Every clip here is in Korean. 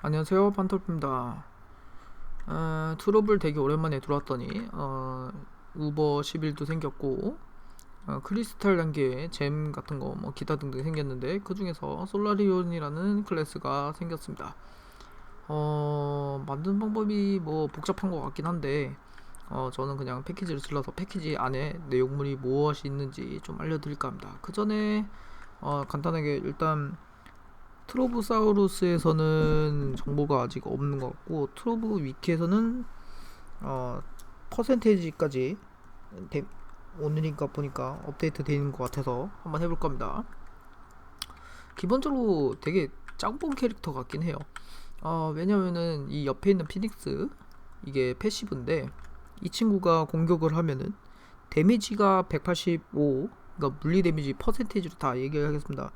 안녕하세요 판톨프입니다. 어, 트러블 되게 오랜만에 들어왔더니 어, 우버 11도 생겼고 어, 크리스탈 단계의 잼 같은 거 뭐 기타 등등 생겼는데 그 중에서 솔라리온이라는 클래스가 생겼습니다. 어, 만드는 방법이 뭐 복잡한 것 같긴 한데 어, 저는 그냥 패키지를 질러서 패키지 안에 내용물이 무엇이 있는지 좀 알려드릴까 합니다. 그 전에 어, 간단하게 일단 트로브사우루스에서는 정보가 아직 없는 것 같고 트로브 위키에서는 어 퍼센테이지까지 데, 오늘인가 보니까 업데이트 되는 것 같아서 한번 해볼 겁니다. 기본적으로 되게 짱뽕 캐릭터 같긴 해요. 어, 왜냐면은 이 옆에 있는 피닉스 이게 패시브인데 이 친구가 공격을 하면은 데미지가 185 그러니까 물리 데미지 퍼센테이지로 다 얘기하겠습니다.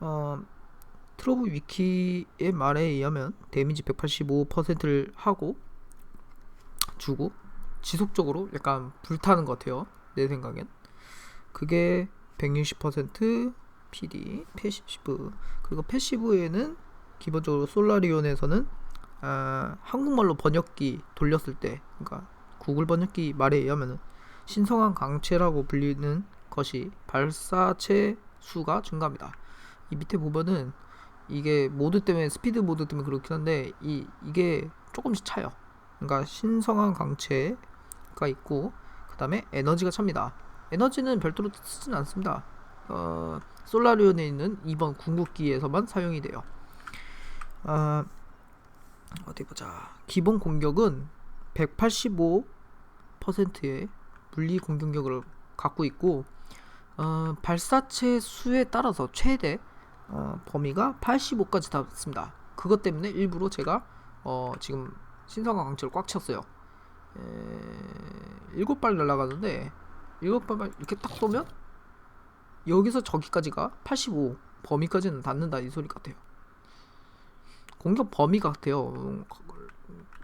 어, 트로브 위키의 말에 의하면 데미지 185%를 하고 주고 지속적으로 약간 불타는 것 같아요. 내 생각엔. 그게 160% PD, 패시브. 그리고 패시브에는 기본적으로 솔라리온에서는 아, 한국말로 번역기 돌렸을 때, 그러니까 구글 번역기 말에 의하면 신성한 강체라고 불리는 것이 발사체 수가 증가합니다. 이 밑에 보면은 이게 모드 때문에 스피드 모드 때문에 그렇긴 한데 이 이게 조금씩 차요. 그러니까 신성한 강체가 있고 그다음에 에너지가 찹니다. 에너지는 별도로 쓰진 않습니다. 어, 솔라리온에 있는 2번 궁극기에서만 사용이 돼요. 어, 어디 보자. 기본 공격은 185%의 물리 공격력을 갖고 있고 어, 발사체 수에 따라서 최대 어, 범위가 85까지 닿습니다. 그것 때문에 일부러 제가 어, 지금 신성한 강체를 꽉 쳤어요. 에, 7발 날아가는데 7발 이렇게 딱 쏘면 여기서 저기까지가 85 범위까지는 닿는다 이 소리 같아요. 공격 범위 같아요. 음,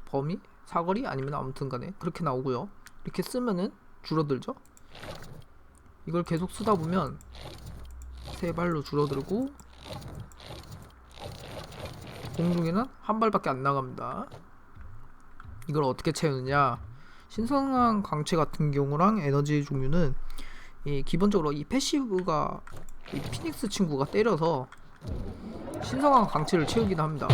범위? 사거리? 아니면 아무튼 간에 그렇게 나오고요. 이렇게 쓰면은 줄어들죠. 이걸 계속 쓰다 보면 세 발로 줄어들고 공중에는 한 발밖에 안 나갑니다. 이걸 어떻게 채우느냐? 신성한 강체 같은 경우랑 에너지 종류는 이 기본적으로 이 패시브가 이 피닉스 친구가 때려서 신성한 강체를 채우긴 합니다.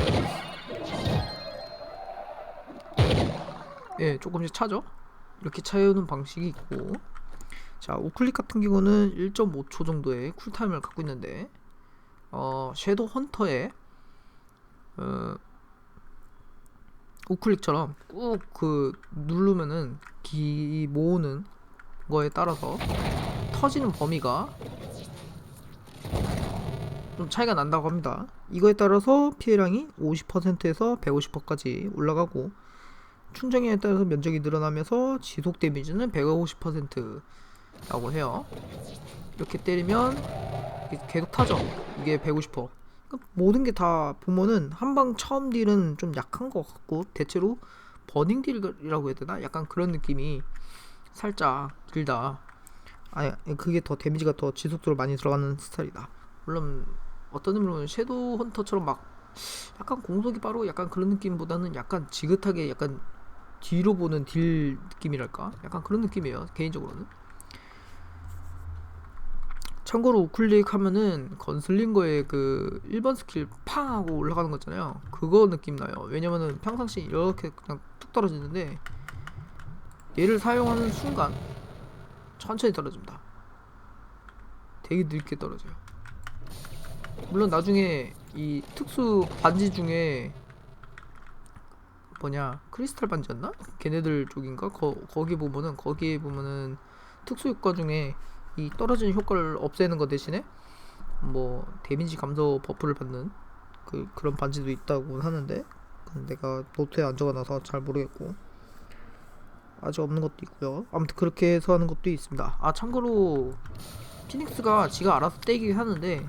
예, 조금씩 차죠? 이렇게 채우는 방식이 있고 자, 우클릭 같은 경우는 1.5초 정도의 쿨타임을 갖고 있는데 어, 섀도우 헌터의 어, 우클릭처럼 꾹 그 누르면은 기 모으는 거에 따라서 터지는 범위가 좀 차이가 난다고 합니다. 이거에 따라서 피해량이 50%에서 150%까지 올라가고 충전기에 따라서 면적이 늘어나면서 지속 데미지는 150%라고 해요. 이렇게 때리면 계속 타죠. 이게 150%. 모든 게 다 보면은 한방 처음 딜은 좀 약한 것 같고 대체로 버닝 딜이라고 해야 되나? 약간 그런 느낌이 살짝 길다. 아, 그게 더 데미지가 더 지속적으로 많이 들어가는 스타일이다. 물론 어떤 의미로는 섀도우 헌터처럼 막 약간 공속이 빠르고 약간 그런 느낌보다는 약간 지긋하게 약간 뒤로 보는 딜 느낌이랄까? 약간 그런 느낌이에요. 개인적으로는. 참고로 우클릭 하면은 건슬링거의 그 1번 스킬 팡 하고 올라가는 거 있잖아요. 그거 느낌 나요. 왜냐면은 평상시 이렇게 그냥 툭 떨어지는데 얘를 사용하는 순간 천천히 떨어집니다. 되게 늦게 떨어져요. 물론 나중에 이 특수 반지 중에 뭐냐 크리스탈 반지였나? 걔네들 쪽인가? 거, 거기 보면은 거기에 보면은 특수 효과 중에 이 떨어지는 효과를 없애는 것 대신에 뭐 데미지 감소 버프를 받는 그 그런 반지도 있다고 하는데 내가 노트에 안 적어놔서 잘 모르겠고 아직 없는 것도 있고요. 아무튼 그렇게 해서 하는 것도 있습니다. 아 참고로 피닉스가 지가 알아서 떼기 하는데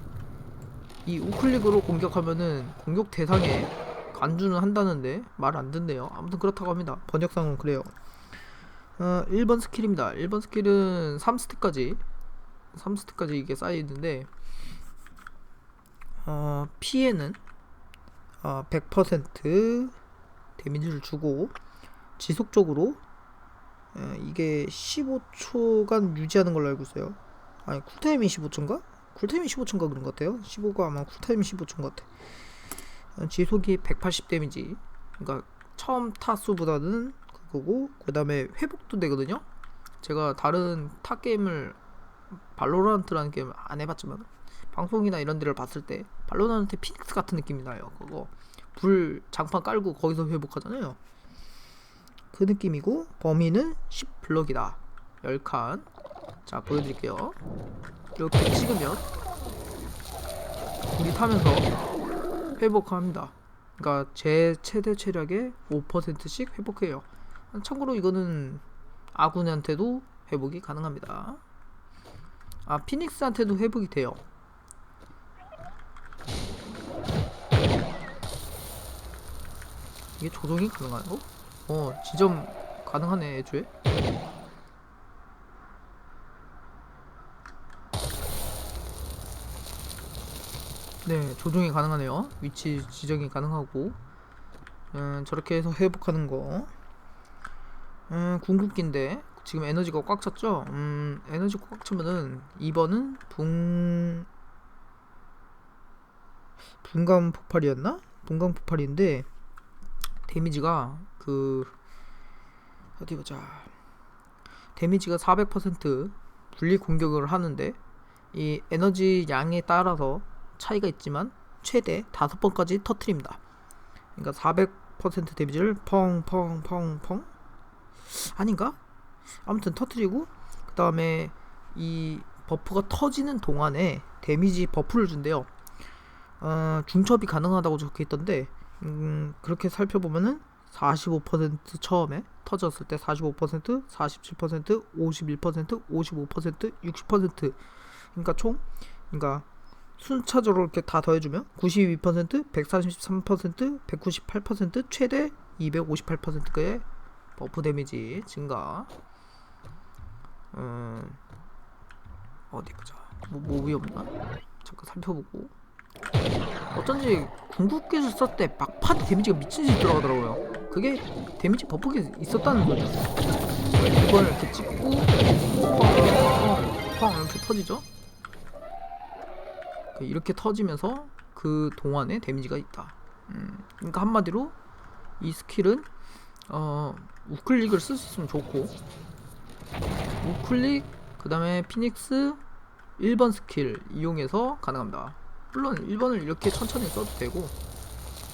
이 우클릭으로 공격하면은 공격 대상에 간주는 한다는데 말 안 듣네요. 아무튼 그렇다고 합니다. 번역상은 그래요. 어, 1번 스킬입니다. 1번 스킬은 3스택까지 3스택까지 이게 쌓여 있는데 어, 피해는 어, 100% 데미지를 주고 지속적으로 에, 이게 15초간 유지하는 걸로 알고 있어요. 아니 쿨타임이 15초인가? 쿨타임이 15초인가 그런 것 같아요. 15가 아마 쿨타임이 15초인 것 같아. 어, 지속이 180 데미지. 그러니까 처음 타수보다는 그거고 그 다음에 회복도 되거든요. 제가 다른 타 게임을 발로란트라는 게임 안 해봤지만 방송이나 이런 데를 봤을 때 발로란트 피닉스 같은 느낌이 나요. 그거 불 장판 깔고 거기서 회복하잖아요. 그 느낌이고 범위는 10블럭이다. 10칸. 자 보여드릴게요. 이렇게 찍으면 불이 타면서 회복합니다. 그러니까 제 최대 체력의 5%씩 회복해요. 참고로 이거는 아군한테도 회복이 가능합니다. 아 피닉스한테도 회복이 돼요. 이게 조정이 가능하고? 어 지점 가능하네 애초에. 네 조정이 가능하네요. 위치 지정이 가능하고 음, 저렇게 해서 회복하는 거. 음, 궁극기인데 지금 에너지가 꽉 찼죠? 음, 에너지 꽉 차면은 2번은 붕 분광 폭발이었나? 분광 폭발인데 데미지가 그 어디 보자. 데미지가 400% 분리 공격을 하는데 이 에너지 양에 따라서 차이가 있지만 최대 5번까지 터트립니다. 그러니까 400% 데미지를 펑펑펑펑 아닌가? 아무튼 터트리고 그 다음에 이 버프가 터지는 동안에 데미지 버프를 준대요. 어, 중첩이 가능하다고 적혀 있던데 음, 그렇게 살펴보면은 45% 처음에 터졌을 때 45%, 47%, 51%, 55%, 60% 그러니까 총 그러니까 순차적으로 이렇게 다 더해주면 92%, 143%, 198% 최대 258%의 버프 데미지 증가. 음, 어디 보자. 뭐, 뭐 위험나? 잠깐 살펴보고. 어쩐지 궁극기를 썼을 때 막판 데미지가 미친 듯이 들어가더라고요. 그게 데미지 버프가 있었다는 거죠. 이걸 이렇게 찍고 펑, 펑 이렇게 터지죠. 그 이렇게 터지면서 그 동안에 데미지가 있다. 음, 그러니까 한마디로 이 스킬은 어, 우클릭을 쓸 수 있으면 좋고 우클릭 그 다음에 피닉스 1번 스킬 이용해서 가능합니다. 물론 1번을 이렇게 천천히 써도 되고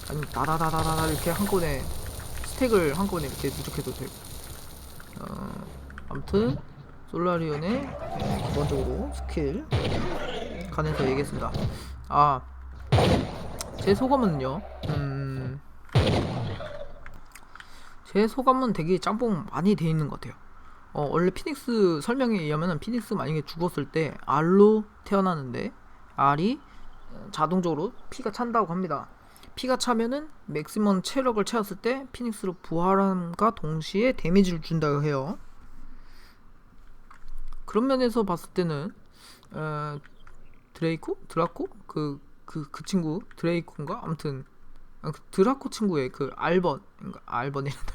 아니면 다다다다다 이렇게 한꺼번에 스택을 한꺼번에 이렇게 누적해도 되고 어, 아무튼 솔라리온의 네, 기본적으로 스킬 관해서 얘기했습니다. 아, 제 소감은요. 음, 제 소감은 되게 짬뽕 많이 돼 있는 것 같아요. 어, 원래 피닉스 설명에 의하면 피닉스 만약에 죽었을 때 R로 태어나는데 R이 자동적으로 피가 찬다고 합니다. 피가 차면은 맥시멈 체력을 채웠을 때 피닉스로 부활함과 동시에 데미지를 준다고 해요. 그런 면에서 봤을 때는 어, 드레이코? 드라코? 그, 그, 그 친구 드레이코인가? 아무튼 아, 그 드라코 친구의 그 R번 그러니까 R번이란다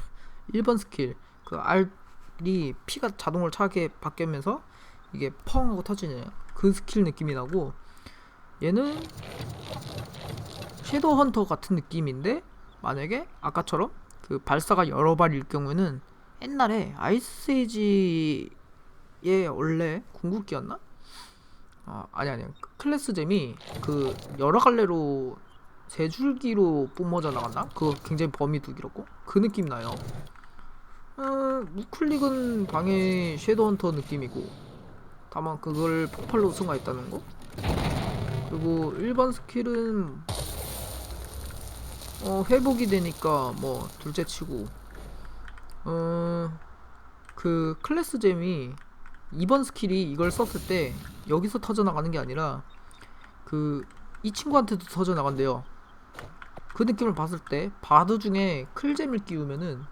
1번 스킬 그 R 이 피가 자동으로 차게 바뀌면서 이게 펑 하고 터지는 그 스킬 느낌이 나고 얘는 섀도우 헌터 같은 느낌인데 만약에 아까처럼 그 발사가 여러 발일 경우에는 옛날에 아이스에이지의 원래 궁극기였나? 아 아니 아니 클래스 잼이 그 여러 갈래로 세 줄기로 뿜어져 나간다? 그거 굉장히 범위도 길었고 그 느낌 나요. 어, 우클릭은 방해 섀도우 헌터 느낌이고 다만 그걸 폭발로 승화했다는 거. 그리고 1번 스킬은 어, 회복이 되니까 뭐 둘째 치고 어, 그 클래스 잼이 2번 스킬이 이걸 썼을 때 여기서 터져 나가는 게 아니라 그 이 친구한테도 터져 나간대요. 그 느낌을 봤을 때 바드 중에 클잼을 끼우면은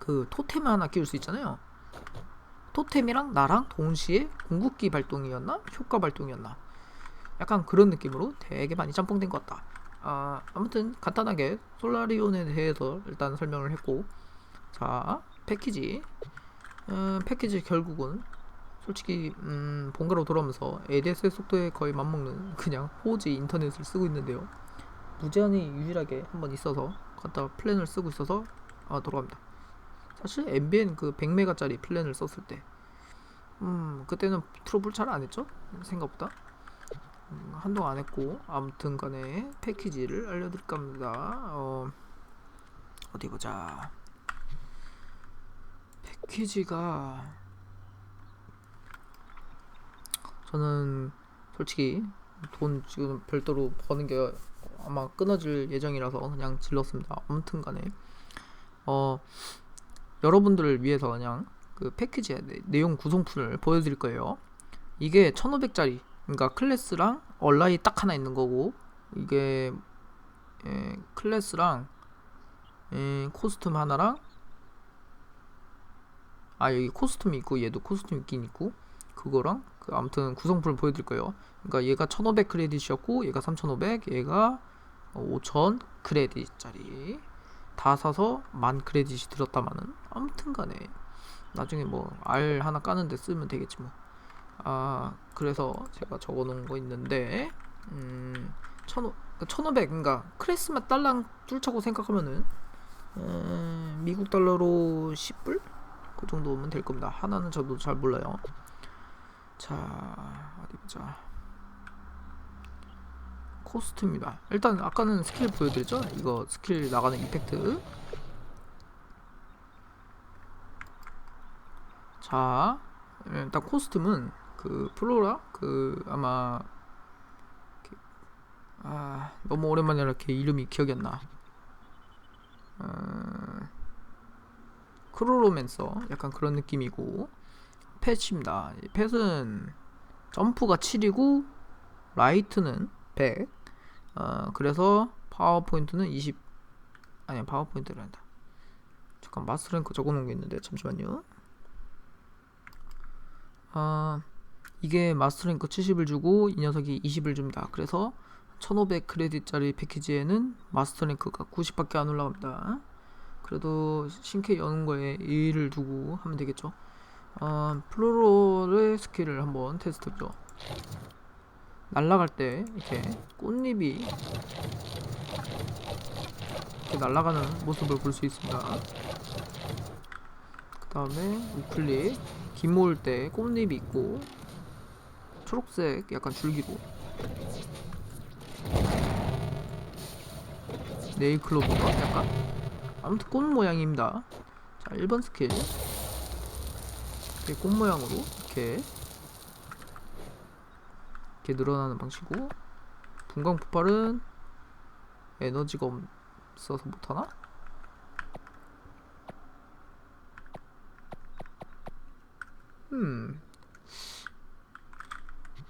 그 토템 하나 끼울 수 있잖아요. 토템이랑 나랑 동시에 궁극기 발동이었나? 효과 발동이었나? 약간 그런 느낌으로 되게 많이 짬뽕된 것 같다. 아 아무튼 간단하게 솔라리온에 대해서 일단 설명을 했고 자 패키지. 음, 패키지 결국은 솔직히 음, 본가로 돌아오면서 ADSL 속도에 거의 맞먹는 그냥 4G 인터넷을 쓰고 있는데요. 무제한이 유일하게 한번 있어서 갖다 플랜을 쓰고 있어서 아 돌아갑니다 사실 MBN 그 100메가짜리 플랜을 썼을 때 음, 그때는 트러블 잘 안 했죠? 생각보다. 음, 한동안 안 했고, 아무튼 간에 패키지를 알려드릴까 합니다. 어, 어디 보자. 패키지가, 저는 솔직히 돈 지금 별도로 버는 게 아마 끊어질 예정이라서 그냥 질렀습니다. 아무튼 간에, 어, 여러분들을 위해서 그냥 그 패키지의 내- 내용 구성품을 보여드릴 거예요. 이게 1500짜리, 그러니까 클래스랑 얼라이 딱 하나 있는 거고, 이게 에, 클래스랑 에, 코스튬 하나랑 아 여기 코스튬이 있고 얘도 코스튬 있긴 있고 그거랑 그 아무튼 구성품을 보여드릴 거예요. 그러니까 얘가 1500 크레딧이었고 얘가 3500, 얘가 5000 크레딧짜리 다 사서 만 크레딧이 들었다마는 아무튼 간에 나중에 뭐알 하나 까는데 쓰면 되겠지 뭐. 아 그래서 제가 적어놓은 거 있는데 음 1500, 그러니까 크레스만 달랑 뚫자고 생각하면은 음, 미국 달러로 10불 그 정도면 될 겁니다. 하나는 저도 잘 몰라요. 자 어디 보자. 코스트입니다. 일단 아까는 스킬 보여드렸죠? 이거 스킬 나가는 이펙트. 자, 일단 코스튬은 그 플로라 그 아마 이렇게- 아 너무 오랜만에 이렇게 이름이 기억이 안 나. 어, 크로로맨서 약간 그런 느낌이고 펫입니다. 이 펫은 점프가 7이고 라이트는 100. 어, 그래서 파워포인트는 20 아니야 파워포인트를 한다. 잠깐 마스터랭크 적어놓은 게 있는데 잠시만요. 아 이게 마스터랭크 70을 주고 이 녀석이 20을 줍니다. 그래서 1500 크레딧짜리 패키지에는 마스터랭크가 90밖에 안 올라갑니다. 그래도 신캐 여는 거에 1을 두고 하면 되겠죠. 어, 플로로의 스킬을 한번 테스트해보죠. 날아갈 때 이렇게 꽃잎이 이렇게 날아가는 모습을 볼 수 있습니다. 그 다음에 우클릭 긴 모을 때 꽃잎이 있고 초록색 약간 줄기로 네일클로버가 약간 아무튼 꽃 모양입니다. 자 1번 스킬 이렇게 꽃 모양으로 이렇게 이렇게 늘어나는 방식이고 분광 폭발은 에너지가 없어서 못하나? 음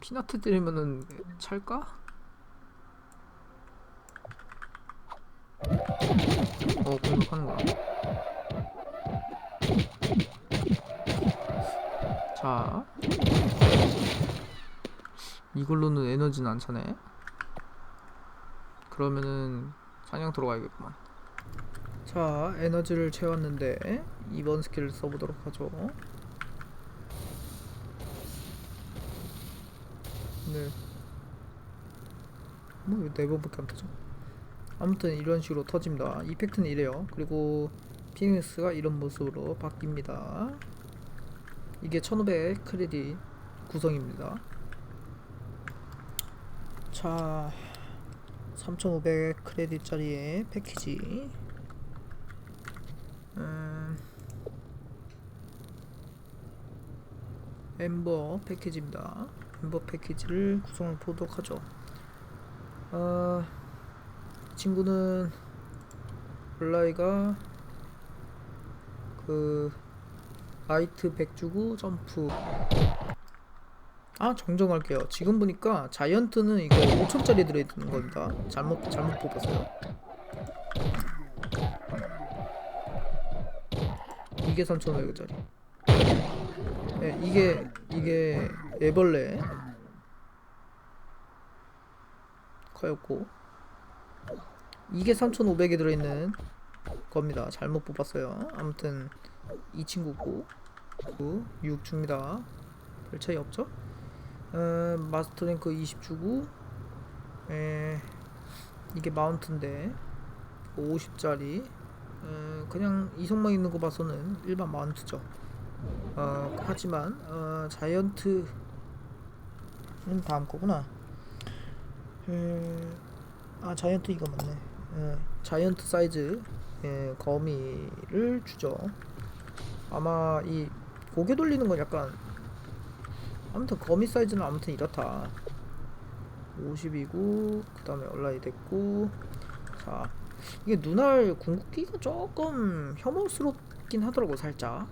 피나트 때리면은 찰까? 어 공격하는 거야 자 이걸로는 에너지는 안 차네 그러면은 사냥 들어가야겠구만 자 에너지를 채웠는데 2번 스킬을 써보도록 하죠 네. 뭐왜 네 번밖에 안 터져? 아무튼 이런 식으로 터집니다. 이펙트는 이래요. 그리고 피닉스가 이런 모습으로 바뀝니다. 이게 1500 크레딧 구성입니다. 자, 3500 크레딧짜리의 패키지. 음, 엠버 패키지입니다. 엠버 패키지를 구성을 보도록 하죠. 아, 이 친구는 블라이가 그100 주고 점프 아 정정할게요 지금 보니까 자이언트는 이거 5천짜리 들어있는 겁니다 잘못 잘못 뽑았어요 이게 3,500원짜리 네, 이게 이게 애벌레 커였고 이게 3,500에 들어있는 겁니다. 잘못 뽑았어요. 아무튼 이 친구고 9, 6 줍니다. 별 차이 없죠? 어, 마스터 랭크 20 주고 에, 이게 마운트인데 50짜리 어, 그냥 이성만 있는 거 봐서는 일반 마운트죠. 어, 하지만 어, 자이언트는 다음 거구나. 음, 아 자이언트 이거 맞네. 예, 자이언트 사이즈 예, 거미를 주죠. 아마 이 고개 돌리는 건 약간 아무튼 거미 사이즈는 아무튼 이렇다. 50이고 그 다음에 온라인 됐고 자 이게 눈알 궁극기가 조금 혐오스럽긴 하더라고 살짝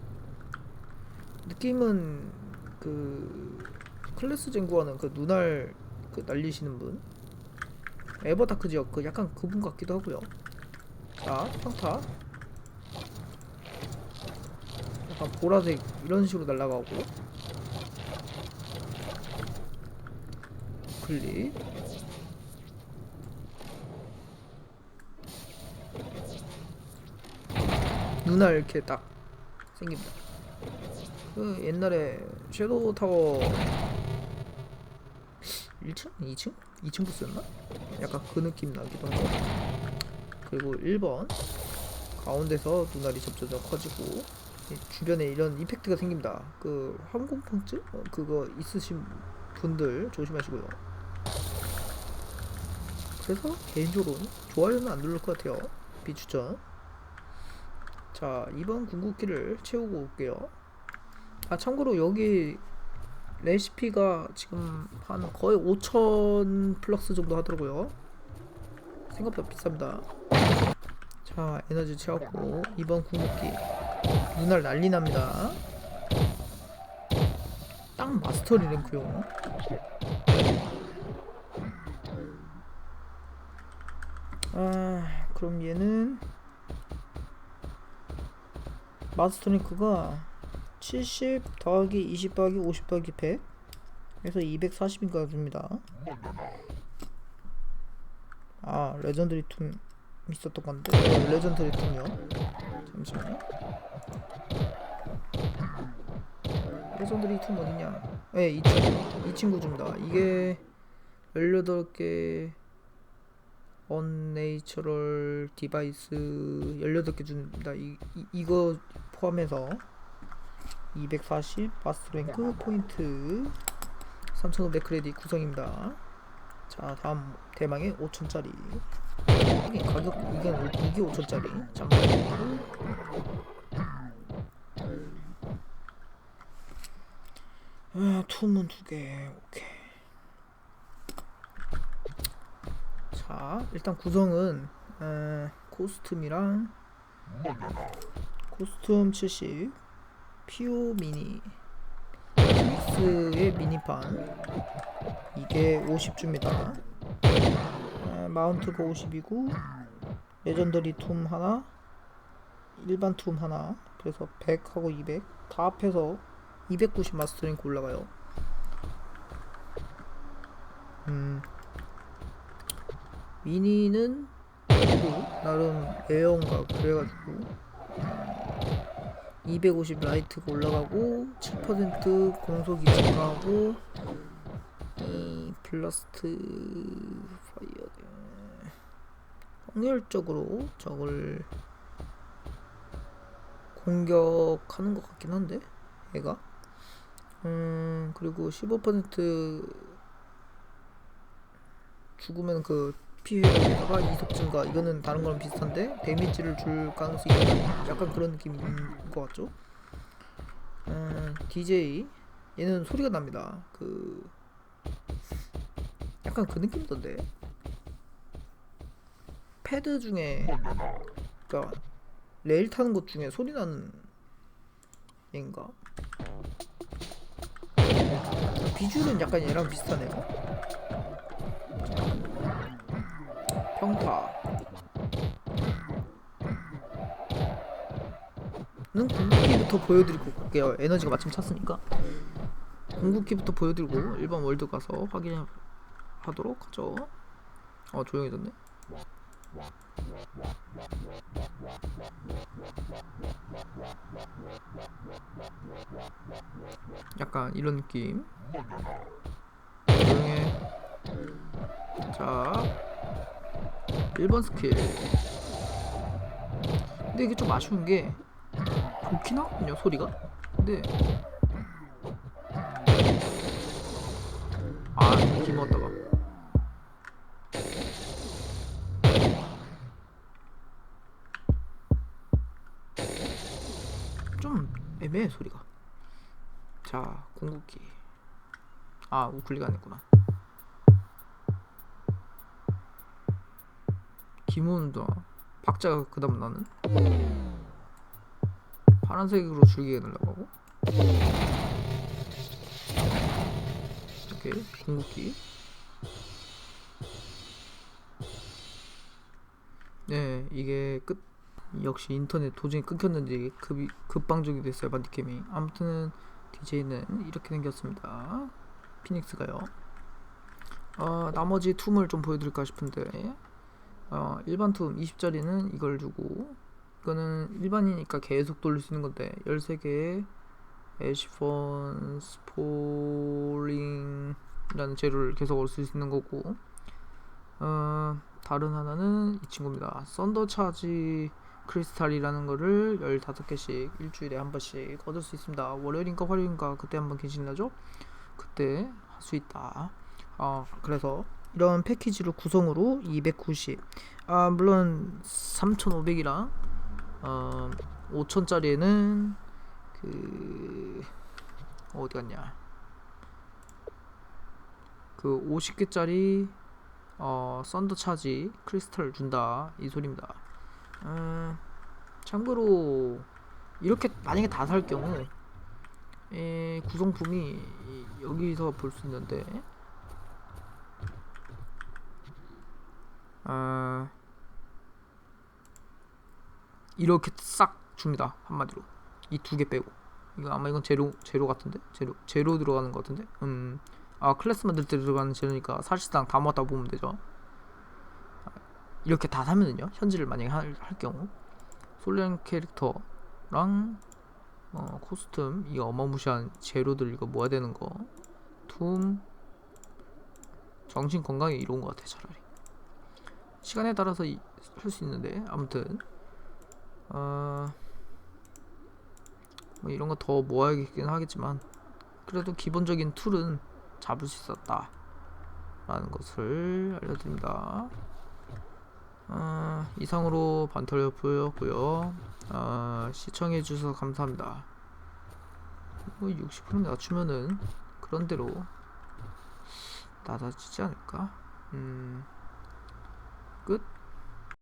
느낌은 그 클래스 젠구하는 그 눈알 그 날리시는 분 에버다크 지역 그 약간 그분 같기도 하고요. 자 평타 약간 보라색 이런 식으로 날아가고 클릭 눈알 이렇게 딱 생깁니다. 그 옛날에 섀도우 타워 1층? 2층? 2층 부스였나? 약간 그 느낌 나기도 하고 그리고 1번 가운데서 눈알이 점점 커지고 이 주변에 이런 이펙트가 생깁니다 그 항공통증? 어, 그거 있으신 분들 조심하시고요 그래서 개인적으로는 좋아요는 안 누를 것 같아요 비추천 자 2번 궁극기를 채우고 올게요 아 참고로 여기 레시피가 지금 한 거의 5천 플럭스 정도 하더라고요. 생각보다 비쌉니다. 자, 에너지 채웠고 이번 궁극기 눈알 난리 납니다. 딱 마스터리 랭크용. 아, 그럼 얘는 마스터 랭크가 70 더하기 20 더하기 50 더하기 100 그래서 240인가 줍니다. 아 레전드리 툼 있었던 건데. 어, 레전드리 툼이요? 잠시만요. 레전드리 툼 어딨냐? 네, 이 친구 이 친구 줍니다. 이게 18개 언네이처럴 디바이스 18개 줍니다. 이, 이, 이거 포함해서 240 바스랭크 포인트. 3500 크레딧 구성입니다. 자 다음 대망의 5000짜리. 이게 가격 이게 이게 5000짜리? 잠깐만. 아 투문 두개. 오케이 자 일단 구성은 에, 코스튬이랑 코스튬 70 피오 미니. 믹스의 미니판. 이게 50주입니다. 아, 마운트가 50이고 레전더리 툼 하나 일반 툼 하나 그래서 100하고 200 다 합해서 290 마스터링크 올라가요. 음 미니는 나름 레어인가 그래가지고 250 라이트가 올라가고 7% 공속이 증가하고 이 블라스트 파이어 확률적으로 적을 공격하는 것 같긴 한데 얘가? 음 그리고 15% 죽으면 그 피해가 이속 증가. 이거는 다른 거랑 비슷한데 데미지를 줄 가능성이 있다 약간 그런 느낌인 것 같죠? 음, DJ 얘는 소리가 납니다. 그 약간 그 느낌던데. 패드 중에 그니까 레일 타는 것 중에 소리 나는 얘인가? 비주얼은 약간 얘랑 비슷하네요 평타. 는 궁극기부터 보여드리고 갈게요. 에너지가 마침 찼으니까. 궁극기부터 보여드리고 일반 월드 가서 확인하도록 하죠. 어 조용해졌네. 약간 이런 느낌. 조용해. 자, 1번 스킬. 근데 이게 좀 아쉬운 게 좋긴 하거든요 소리가. 근데 아 왔다가 좀 애매해 소리가. 자 궁극기. 아 우클릭 안 했구나. 기문도 박자가 그 다음 나는? 파란색으로 줄기가 날라가고? 이렇게 궁극기. 네 이게 끝. 역시 인터넷 도중에 끊겼는지 급이 급방적이 됐어요 반디캠이 아무튼 DJ는 이렇게 생겼습니다. 피닉스가요. 어, 나머지 툼을 좀 보여드릴까 싶은데 어, 일반 툼 20짜리는 이걸 주고 이거는 일반이니까 계속 돌릴 수 있는 건데 13개의 애쉬폰 스포링이라는 재료를 계속 얻을 수 있는 거고 어, 다른 하나는 이 친구입니다. 썬더 차지 크리스탈이라는 거를 15개씩 일주일에 한 번씩 얻을 수 있습니다. 월요일인가 화요일인가 그때 한번 계신다죠? 그때 할 수 있다. 어, 그래서 이런 패키지로 구성으로 290. 아 물론 3,500이랑 어 5천짜리에는 그 어디 갔냐? 그 50개짜리 어 썬더 차지 크리스탈 준다 이 소리입니다. 음, 참고로 이렇게 만약에 다 살 경우 에, 구성품이 여기서 볼 수 있는데 아 이렇게 싹 줍니다 한마디로. 이 두 개 빼고. 이거 아마 이건 재료 재료 같은데? 재료 재료 들어가는 것 같은데? 음아 클래스 만들 때 들어가는 재료니까 사실상 다 모았다 보면 되죠. 아, 이렇게 다 사면은요 현질을 만약에 할, 할 경우. 솔랭 캐릭터랑 어, 코스튬 이 어마무시한 재료들 이거 모아야 되는 거 툼. 정신 건강에 이로운 것 같아 차라리 시간에 따라서 할 수 있는데 아무튼. 어, 뭐 이런 거 더 모아야겠긴 하겠지만 그래도 기본적인 툴은 잡을 수 있었다 라는 것을 알려드립니다. 어, 이상으로 반털협부였고요. 어, 시청해 주셔서 감사합니다. 뭐 60% 낮추면은 그런대로 낮아지지 않을까? 음 끝